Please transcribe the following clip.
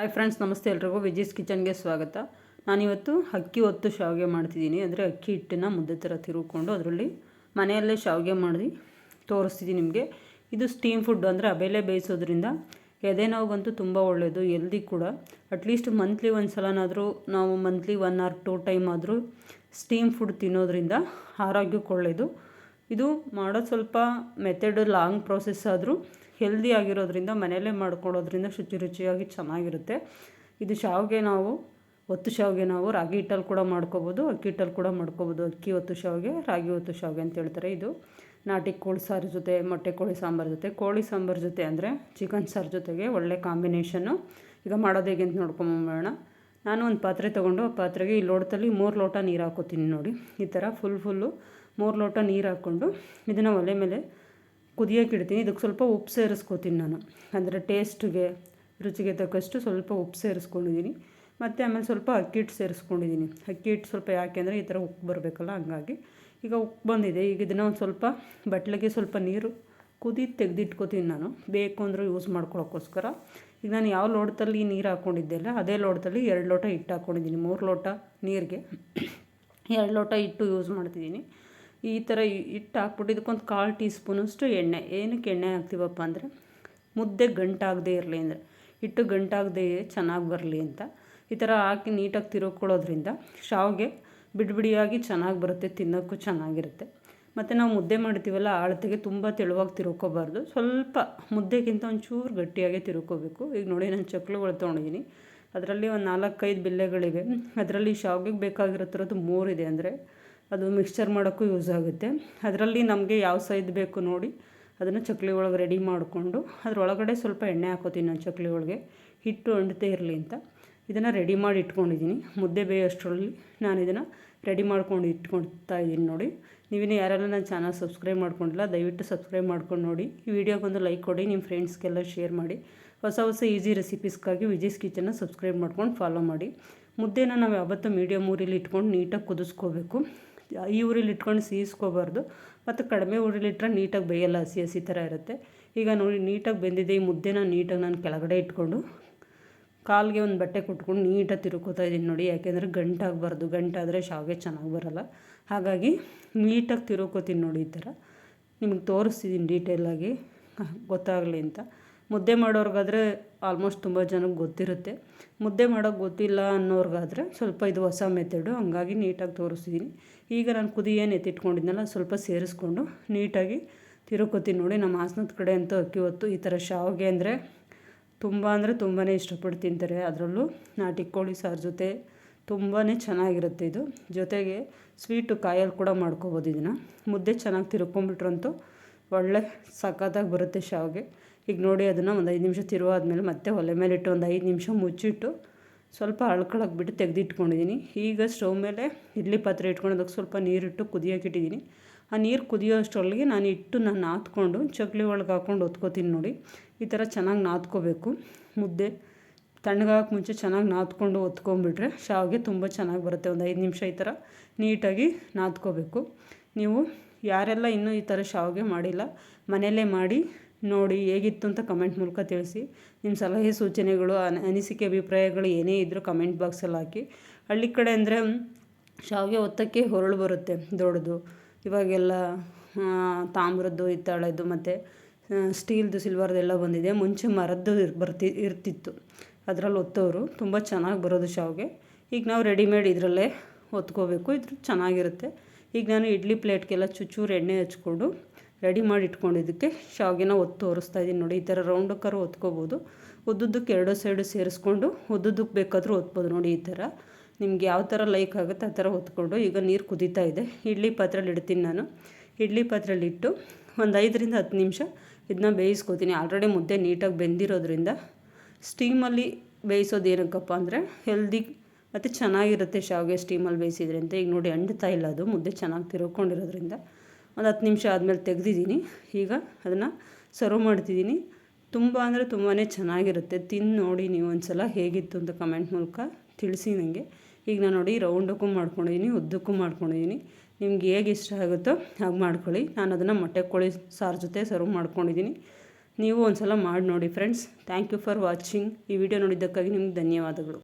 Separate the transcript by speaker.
Speaker 1: Hi friends ನಮಸ್ತೆ ಎಲ್ರಿಗೂ. ವಿಜೀಸ್ ಕಿಚನ್ಗೆ ಸ್ವಾಗತ. ನಾನಿವತ್ತು ಅಕ್ಕಿ ಹೊತ್ತು ಶಾವಿಗೆ ಮಾಡ್ತಿದ್ದೀನಿ. ಅಂದರೆ ಅಕ್ಕಿ ಹಿಟ್ಟನ್ನು ಮುದ್ದೆ ಥರ ತಿರುಗಿಕೊಂಡು ಅದರಲ್ಲಿ ಮನೆಯಲ್ಲೇ ಶಾವಿಗೆ ಮಾಡಿ ತೋರಿಸ್ತಿದ್ದೀನಿ ನಿಮಗೆ. ಇದು ಸ್ಟೀಮ್ ಫುಡ್ ಅಂದರೆ ಅಬೇಲೆ ಬೇಯಿಸೋದ್ರಿಂದ ಎದೆ ಬಂತು ತುಂಬ ಒಳ್ಳೆಯದು ಎಲ್ದಿ ಕೂಡ. ಅಟ್ಲೀಸ್ಟ್ ಮಂತ್ಲಿ ಒಂದು ಸಲನಾದರೂ ನಾವು monthly one or two time ಆದರೂ ಸ್ಟೀಮ್ ಫುಡ್ ತಿನ್ನೋದ್ರಿಂದ ಆರೋಗ್ಯಕ್ಕೆ ಒಳ್ಳೆಯದು ಇದು ಮಾಡೋದು ಸ್ವಲ್ಪ ಮೆಥಡ್ ಲಾಂಗ್ ಪ್ರೋಸೆಸ್ ಆದರೂ ಹೆಲ್ದಿ ಆಗಿರೋದ್ರಿಂದ, ಮನೆಯಲ್ಲೇ ಮಾಡ್ಕೊಳ್ಳೋದ್ರಿಂದ ಶುಚಿ ರುಚಿಯಾಗಿ ಚೆನ್ನಾಗಿರುತ್ತೆ. ಇದು ಶಾವಿಗೆ ನಾವು, ಒತ್ತು ಶಾವಿಗೆ ನಾವು ರಾಗಿ ಹಿಟ್ಟಲ್ಲಿ ಕೂಡ ಮಾಡ್ಕೋಬೋದು, ಅಕ್ಕಿ ಹಿಟ್ಟಲ್ಲಿ ಕೂಡ ಮಾಡ್ಕೋಬೋದು. ಅಕ್ಕಿ, ಒತ್ತು ಶಾವಿಗೆ, ರಾಗಿ, ಒತ್ತು ಶಾವಿಗೆ ಅಂತ ಹೇಳ್ತಾರೆ ಇದು. ನಾಟಿ ಕೋಳಿ ಸಾರು ಜೊತೆ, ಮೊಟ್ಟೆ ಕೋಳಿ ಸಾಂಬಾರು ಜೊತೆ. ಕೋಳಿ ಸಾಂಬಾರು ಜೊತೆ ಅಂದರೆ ಚಿಕನ್ ಸಾರು ಜೊತೆಗೆ ಒಳ್ಳೆ ಕಾಂಬಿನೇಷನ್ನು ಈಗ ಮಾಡೋದು ಹೇಗೆ ಅಂತ ನೋಡ್ಕೊಂಬೋಣ ನಾನು ಒಂದು ಪಾತ್ರೆ ತೊಗೊಂಡು, ಆ ಪಾತ್ರೆಗೆ ಈ ಲೋಟದಲ್ಲಿ ಮೂರು ಲೋಟ ನೀರು ಹಾಕೋತೀನಿ ನೋಡಿ. ಈ ಥರ ಫುಲ್ ಫುಲ್ಲು ಮೂರು ಲೋಟ ನೀರು ಹಾಕ್ಕೊಂಡು ಇದನ್ನು ಒಲೆ ಮೇಲೆ ಕುದಿಯೋಕೆ ಇಡ್ತೀನಿ ಇದಕ್ಕೆ ಸ್ವಲ್ಪ ಉಪ್ಪು ಸೇರಿಸ್ಕೋತೀನಿ ನಾನು. ಅಂದರೆ ಟೇಸ್ಟ್ಗೆ, ರುಚಿಗೆ ತಕ್ಕಷ್ಟು ಸ್ವಲ್ಪ ಉಪ್ಪು ಸೇರಿಸ್ಕೊಂಡಿದ್ದೀನಿ. ಮತ್ತು ಆಮೇಲೆ ಸ್ವಲ್ಪ ಅಕ್ಕಿ ಹಿಟ್ಟು ಸೇರಿಸ್ಕೊಂಡಿದ್ದೀನಿ. ಅಕ್ಕಿ ಹಿಟ್ಟು ಸ್ವಲ್ಪ ಯಾಕೆ ಅಂದರೆ ಈ ಥರ ಉಪ್ಪು ಬರಬೇಕಲ್ಲ, ಹಂಗಾಗಿ. ಈಗ ಉಪ್ಪು ಬಂದಿದೆ. ಈಗ ಇದನ್ನು ಒಂದು ಸ್ವಲ್ಪ ಬಟ್ಲಿಗೆ ಸ್ವಲ್ಪ ನೀರು ಕುದಿ ತೆಗೆದಿಟ್ಕೋತೀನಿ ನಾನು. ಬೇಕು ಅಂದರೆ ಯೂಸ್ ಮಾಡ್ಕೊಳ್ಳೋಕ್ಕೋಸ್ಕರ ಈಗ ನಾನು ಯಾವ ಲೋಟದಲ್ಲಿ ನೀರು ಹಾಕ್ಕೊಂಡಿದ್ದೆಲ್ಲ ಅದೇ ಲೋಟದಲ್ಲಿ ಎರಡು ಲೋಟ ಹಿಟ್ಟು ಹಾಕ್ಕೊಂಡಿದ್ದೀನಿ ಮೂರು ಲೋಟ ನೀರಿಗೆ. ಎರಡು ಲೋಟ ಹಿಟ್ಟು ಯೂಸ್ ಮಾಡ್ತಿದ್ದೀನಿ. ಈ ಥರ ಹಿಟ್ಟು ಹಾಕ್ಬಿಟ್ಟು ಇದಕ್ಕೊಂದು ಕಾಲು ಟೀ ಸ್ಪೂನಷ್ಟು ಎಣ್ಣೆ. ಏನಕ್ಕೆ ಎಣ್ಣೆ ಹಾಕ್ತೀವಪ್ಪ ಅಂದರೆ ಮುದ್ದೆ ಗಂಟಾಗದೇ ಇರಲಿ ಅಂದರೆ. ಹಿಟ್ಟು ಗಂಟಾಗದೆ ಚೆನ್ನಾಗಿ ಬರಲಿ ಅಂತ. ಈ ಥರ ಹಾಕಿ ನೀಟಾಗಿ ತಿರುಗ್ಕೊಳ್ಳೋದ್ರಿಂದ ಶಾವಿಗೆ ಬಿಡಿ ಬಿಡಿಯಾಗಿ ಚೆನ್ನಾಗಿ ಬರುತ್ತೆ, ತಿನ್ನೋಕ್ಕೂ ಚೆನ್ನಾಗಿರುತ್ತೆ. ಮತ್ತು ನಾವು ಮುದ್ದೆ ಮಾಡ್ತೀವಲ್ಲ, ಅಳತೆಗೆ ತುಂಬ ತೆಳುವಾಗಿ ತಿರುಕೋಬಾರ್ದು. ಸ್ವಲ್ಪ ಮುದ್ದೆಗಿಂತ ಒಂಚೂರು ಗಟ್ಟಿಯಾಗಿ ತಿರುಕೋಬೇಕು. ಈಗ ನೋಡಿ ನಾನು ಚಕ್ಲುಗಳು ತೊಗೊಂಡಿದ್ದೀನಿ ಅದರಲ್ಲಿ ಒಂದು ನಾಲ್ಕೈದು ಬಿಲ್ಲೆಗಳಿವೆ. ಅದರಲ್ಲಿ ಶಾವಿಗೆಗೆ ಬೇಕಾಗಿರೋ ಥರದ್ದು ಮೂರಿದೆ ಅಂದರೆ ಅದು ಮಿಕ್ಸ್ಚರ್ ಮಾಡೋಕ್ಕೂ ಯೂಸ್ ಆಗುತ್ತೆ. ಅದರಲ್ಲಿ ನಮಗೆ ಯಾವ ಸೈಜ್ ಬೇಕು ನೋಡಿ ಅದನ್ನು ಚಕ್ಲಿ ಒಳಗೆ ರೆಡಿ ಮಾಡಿಕೊಂಡು ಅದರೊಳಗಡೆ ಸ್ವಲ್ಪ ಎಣ್ಣೆ ಹಾಕೋತೀನಿ ನಾನು ಚಕ್ಲಿ ಒಳಗೆ. ಹಿಟ್ಟು ಅಂಡತೆ ಇರಲಿ ಅಂತ. ಇದನ್ನು ರೆಡಿ ಮಾಡಿ ಇಟ್ಕೊಂಡಿದ್ದೀನಿ. ಮುದ್ದೆ ಬೇಯೋಷ್ಟರಲ್ಲಿ ನಾನು ಇದನ್ನು ರೆಡಿ ಮಾಡ್ಕೊಂಡು ಇಟ್ಕೊಳ್ತಾ ಇದ್ದೀನಿ ನೋಡಿ. ನೀವಿನ ಯಾರೆಲ್ಲ ನನ್ನ ಚಾನಲ್ ಸಬ್ಸ್ಕ್ರೈಬ್ ಮಾಡ್ಕೊಂಡಿಲ್ಲ, ದಯವಿಟ್ಟು ಸಬ್ಸ್ಕ್ರೈಬ್ ಮಾಡ್ಕೊಂಡು ನೋಡಿ. ಈ ವಿಡಿಯೋಗೊಂದು ಲೈಕ್ ಕೊಡಿ ನಿಮ್ಮ ಫ್ರೆಂಡ್ಸ್ಗೆಲ್ಲ ಶೇರ್ ಮಾಡಿ. ಹೊಸ ಹೊಸ ಈಸಿ ರೆಸಿಪೀಸ್ಗಾಗಿ ವಿಜಯ್ಸ್ ಕಿಚನ್ನ ಸಬ್ಸ್ಕ್ರೈಬ್ ಮಾಡ್ಕೊಂಡು ಫಾಲೋ ಮಾಡಿ. ಮುದ್ದೆನ ನಾವು ಯಾವತ್ತೂ ಮೀಡಿಯಮ್ ಊರಿಲಿ ಇಟ್ಕೊಂಡು ನೀಟಾಗಿ ಕುದಿಸ್ಕೋಬೇಕು. ಈ ಊರಲ್ಲಿ ಇಟ್ಕೊಂಡು ಸೀಸ್ಕೋಬಾರ್ದು. ಮತ್ತು ಕಡಿಮೆ ಊರಲ್ಲಿ ಇಟ್ಟರೆ ನೀಟಾಗಿ ಬೇಯಲ್ಲ, ಹಸಿ ಹಸಿ ಥರ ಇರುತ್ತೆ. ಈಗ ನೋಡಿ, ನೀಟಾಗಿ ಬೆಂದಿದೆ. ಈ ಮುದ್ದೆನ ನೀಟಾಗಿ ನಾನು ಕೆಳಗಡೆ ಇಟ್ಕೊಂಡು ಕಾಲಿಗೆ ಒಂದು ಬಟ್ಟೆ ಕೊಟ್ಕೊಂಡು ನೀಟಾಗಿ ತಿರುಕೋತಾ ಇದ್ದೀನಿ ನೋಡಿ. ಯಾಕೆಂದರೆ ಗಂಟಾಗಬಾರ್ದು. ಗಂಟಾದರೆ ಶಾವಿಗೆ ಚೆನ್ನಾಗಿ ಬರೋಲ್ಲ. ಹಾಗಾಗಿ ನೀಟಾಗಿ ತಿರುಕೋತೀನಿ ನೋಡಿ ಈ ಥರ. ನಿಮಗೆ ತೋರಿಸ್ತಿದ್ದೀನಿ ಡೀಟೇಲಾಗಿ ಗೊತ್ತಾಗಲಿ ಅಂತ. ಮುದ್ದೆ ಮಾಡೋರ್ಗಾದರೆ ಆಲ್ಮೋಸ್ಟ್ ತುಂಬ ಜನಕ್ಕೆ ಗೊತ್ತಿರುತ್ತೆ. ಮುದ್ದೆ ಮಾಡೋಕ್ಕೆ ಗೊತ್ತಿಲ್ಲ ಅನ್ನೋರ್ಗಾದರೆ ಸ್ವಲ್ಪ ಇದು ಹೊಸ ಮೆಥಡು ಹಂಗಾಗಿ ನೀಟಾಗಿ ತೋರಿಸ್ತಿದ್ದೀನಿ ಈಗ ನಾನು ಕುದಿ ಏನು ಎತ್ತಿಟ್ಕೊಂಡಿದ್ನಲ್ಲ, ಸ್ವಲ್ಪ ಸೇರಿಸ್ಕೊಂಡು ನೀಟಾಗಿ ತಿರುಕೋತೀನಿ ನೋಡಿ, ನಮ್ಮ ಹಾಸನದ ಕಡೆ ಅಂತೂ ಅಕ್ಕಿ ಹೊತ್ತು ಈ ಥರ ಶಾವಿಗೆ ಅಂದರೆ ತುಂಬ ಅಂದರೆ ತುಂಬಾ ಇಷ್ಟಪಟ್ಟು ತಿಂತಾರೆ. ಅದರಲ್ಲೂ ನಾಟಿ ಕೋಳಿ ಸಾರು ಜೊತೆ ತುಂಬಾ ಚೆನ್ನಾಗಿರುತ್ತೆ ಇದು. ಜೊತೆಗೆ ಸ್ವೀಟು ಕಾಯಲ್ಲಿ ಕೂಡ ಮಾಡ್ಕೋಬೋದು ಇದನ್ನು. ಮುದ್ದೆ ಚೆನ್ನಾಗಿ ತಿರ್ಕೊಂಬಿಟ್ರಂತೂ ಒಳ್ಳೆ ಸಖತ್ತಾಗಿ ಬರುತ್ತೆ ಶಾವಿಗೆ. ಈಗ ನೋಡಿ ಅದನ್ನು ಒಂದು ಐದು ನಿಮಿಷ ತಿರುವಾದ್ಮೇಲೆ ಮತ್ತೆ ಒಲೆ ಮೇಲೆ ಇಟ್ಟು ಒಂದು ಐದು ನಿಮಿಷ ಮುಚ್ಚಿಟ್ಟು ಸ್ವಲ್ಪ ಅಳ್ಕೊಳಕ್ಕೆ ಬಿಟ್ಟು ತೆಗೆದಿಟ್ಕೊಂಡಿದ್ದೀನಿ ಈಗ ಸ್ಟವ್ ಮೇಲೆ ಇಡ್ಲಿ ಪಾತ್ರೆ ಇಟ್ಕೊಂಡು ಅದಕ್ಕೆ ಸ್ವಲ್ಪ ನೀರಿಟ್ಟು ಕುದಿಯೋಕೆ ಇಟ್ಟಿದ್ದೀನಿ ಆ ನೀರು ಕುದಿಯೋ ಅಷ್ಟರೊಳಗೆ ನಾನು ಇಟ್ಟು ನಾನು ನಾದ್ಕೊಂಡು ಚಕ್ಲಿ ಒಳಗೆ ಹಾಕ್ಕೊಂಡು ಒತ್ಕೋತೀನಿ ನೋಡಿ. ಈ ಥರ ಚೆನ್ನಾಗಿ ನಾದ್ಕೋಬೇಕು ಮುದ್ದೆ ತಣ್ಣಗಾಗಕ್ಕೆ ಮುಂಚೆ ಚೆನ್ನಾಗಿ ನಾದ್ಕೊಂಡು ಒತ್ಕೊಂಡ್ಬಿಟ್ರೆ ಶಾವಿಗೆ ತುಂಬ ಚೆನ್ನಾಗಿ ಬರುತ್ತೆ. ಒಂದು ಐದು ನಿಮಿಷ ಈ ಥರ ನೀಟಾಗಿ ನಾದ್ಕೋಬೇಕು ನೀವು ಯಾರೆಲ್ಲ ಇನ್ನೂ ಈ ಥರ ಶಾವಿಗೆ ಮಾಡಿಲ್ಲ, ಮನೆಯಲ್ಲೇ ಮಾಡಿ ನೋಡಿ ಹೇಗಿತ್ತು ಅಂತ ಕಮೆಂಟ್ ಮೂಲಕ ತಿಳಿಸಿ. ನಿಮ್ಮ ಸಲಹೆ, ಸೂಚನೆಗಳು ಅನಿಸಿಕೆ, ಅಭಿಪ್ರಾಯಗಳು ಏನೇ ಇದ್ದರೂ ಕಮೆಂಟ್ ಬಾಕ್ಸಲ್ಲಿ ಹಾಕಿ. ಹಳ್ಳಿ ಕಡೆ ಅಂದರೆ ಶಾವಿಗೆ ಒತ್ತಕ್ಕೆ ಹೊರಳು ಬರುತ್ತೆ ದೊಡ್ಡದು. ಇವಾಗೆಲ್ಲ ತಾಮ್ರದ್ದು ಹಿತ್ತಾಳೆದು ಮತ್ತು ಸ್ಟೀಲ್ದು ಸಿಲ್ವರ್ದೆಲ್ಲ ಬಂದಿದೆ. ಮುಂಚೆ ಮರದ್ದು ಬರ್ತಿ, ಇರ್ತಿತ್ತು. ಅದರಲ್ಲಿ ಒತ್ತೋರು. ತುಂಬ ಚೆನ್ನಾಗಿ ಬರೋದು ಶಾವಿಗೆ. ಈಗ ನಾವು ರೆಡಿಮೇಡ್ ಇದರಲ್ಲೇ ಒತ್ಕೋಬೇಕು. ಇದ್ರ ಚೆನ್ನಾಗಿರುತ್ತೆ. ಈಗ ನಾನು ಇಡ್ಲಿ ಪ್ಲೇಟ್ಗೆಲ್ಲ ಚುಚ್ಚೂರು ಎಣ್ಣೆ ಹಚ್ಕೊಂಡು ರೆಡಿ ಮಾಡಿ ಇಟ್ಕೊಂಡಿದ್ದಕ್ಕೆ ಶಾವಿಗೆನ ಒತ್ತು ಒರೆಸ್ತಾ ಇದ್ದೀನಿ ನೋಡಿ, ಈ ಥರ ರೌಂಡಕ್ಕಾರು ಒತ್ಕೋಬೋದು. ಉದ್ದುದ್ದಕ್ಕೆ ಎರಡು ಸೈಡು ಸೇರಿಸ್ಕೊಂಡು ಉದ್ದುದ್ದಕ್ಕೆ ಬೇಕಾದರೂ ಒತ್ಬೋದು ನೋಡಿ, ಈ ಥರ. ನಿಮ್ಗೆ ಯಾವ ಥರ ಲೈಕ್ ಆಗುತ್ತೆ ಆ ಥರ ಹೊತ್ಕೊಂಡು ಈಗ ನೀರು ಕುದೀತಾ ಇದೆ. ಇಡ್ಲಿ ಪಾತ್ರೆಲಿ ಇಡ್ತೀನಿ ನಾನು. ಇಡ್ಲಿ ಪಾತ್ರೆಲಿ ಇಟ್ಟು ಒಂದು ಐದರಿಂದ ಹತ್ತು ನಿಮಿಷ ಇದನ್ನ ಬೇಯಿಸ್ಕೋತೀನಿ. ಆಲ್ರೆಡಿ ಮುದ್ದೆ ನೀಟಾಗಿ ಬೆಂದಿರೋದ್ರಿಂದ ಸ್ಟೀಮಲ್ಲಿ ಬೇಯಿಸೋದು ಏನಕ್ಕಪ್ಪ ಅಂದರೆ ಹೆಲ್ದಿ ಮತ್ತು ಚೆನ್ನಾಗಿರುತ್ತೆ ಶಾವಿಗೆ ಸ್ಟೀಮಲ್ಲಿ ಅಂತ ಈಗ ನೋಡಿ, ಅಂಡ್ತಾ ಇಲ್ಲ ಅದು. ಮುದ್ದೆ ಚೆನ್ನಾಗಿ ತಿರ್ಕೊಂಡಿರೋದ್ರಿಂದ. ಒಂದು ಹತ್ತು ನಿಮಿಷ ಆದಮೇಲೆ ತೆಗೆದಿದ್ದೀನಿ. ಈಗ ಅದನ್ನು ಸರ್ವ್ ಮಾಡ್ತಿದ್ದೀನಿ. ತುಂಬ ಅಂದರೆ ತುಂಬಾ ಚೆನ್ನಾಗಿರುತ್ತೆ. ತಿಂದು ನೋಡಿ ನೀವು ಒಂದು ಸಲ ಹೇಗಿತ್ತು ಅಂತ ಕಮೆಂಟ್ ಮೂಲಕ ತಿಳಿಸಿ ನನಗೆ ಈಗ ನಾನು ನೋಡಿ ರೌಂಡಕ್ಕೂ ಮಾಡ್ಕೊಂಡಿದ್ದೀನಿ ಉದ್ದಕ್ಕೂ ಮಾಡ್ಕೊಂಡಿದ್ದೀನಿ ನಿಮ್ಗೆ ಹೇಗೆ ಇಷ್ಟ ಆಗುತ್ತೋ ಹಾಗೆ ಮಾಡ್ಕೊಳ್ಳಿ. ನಾನು ಅದನ್ನು ಮೊಟ್ಟೆ ಕೋಳಿ ಸಾರ್ ಜೊತೆ ಸರ್ವ್ ಮಾಡ್ಕೊಂಡಿದ್ದೀನಿ ನೀವು ಒಂದು ಸಲ ಮಾಡಿ ನೋಡಿ friends thank you for watching ಈ ವಿಡಿಯೋ ನೋಡಿದ್ದಕ್ಕಾಗಿ ನಿಮ್ಗೆ ಧನ್ಯವಾದಗಳು.